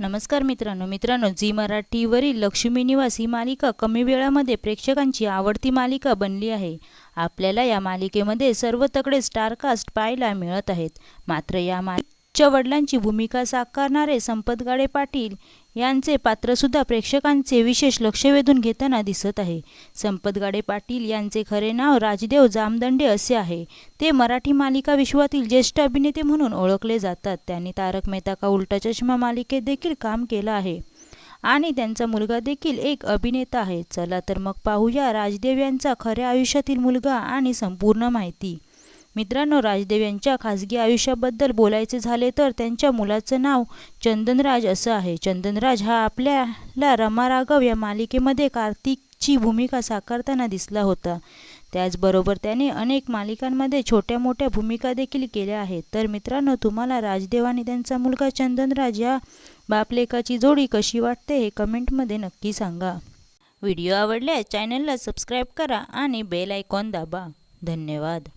नमस्कार मित्रांनो. मित्रांनो झी मराठीवरील लक्ष्मी निवास ही मालिका कमी वेळामध्ये प्रेक्षकांची आवडती मालिका बनली आहे. आपल्याला या मालिकेमध्ये सर्व तगडे स्टारकास्ट पाहायला मिळत आहेत. मात्र या च्या वडिलांची भूमिका साकारणारे संपत गाडे पाटील यांचे पात्रसुद्धा प्रेक्षकांचे विशेष लक्ष वेधून घेताना दिसत आहे. संपत गाडे पाटील यांचे खरे नाव राजदेव जामदंडे असे आहे. ते मराठी मालिका विश्वातील ज्येष्ठ अभिनेते म्हणून ओळखले जातात. त्यांनी तारक मेहता का उलटा चष्मा मालिकेत देखील काम केलं आहे. आणि त्यांचा मुलगा देखील एक अभिनेता आहे. चला तर मग पाहूया राजदेव यांचा खऱ्या आयुष्यातील मुलगा आणि संपूर्ण माहिती. मित्रांनो राजदेव यांच्या खाजगी आयुष्याबद्दल बोलायचे झाले तर त्यांच्या मुलाचं नाव चंदनराज असं आहे. चंदनराज हा आपल्याला रमा राघव या मालिकेमध्ये कार्तिकची भूमिका साकारताना दिसला होता. त्याचबरोबर त्याने अनेक मालिकांमध्ये छोट्या मोठ्या भूमिका देखील केल्या आहेत. तर मित्रांनो तुम्हाला राजदेव आणि त्यांचा मुलगा चंदनराज या बापलेकाची जोडी कशी वाटते हे कमेंटमध्ये नक्की सांगा. व्हिडिओ आवडल्यास चॅनलला सबस्क्राईब करा आणि बेल आयकॉन दाबा. धन्यवाद.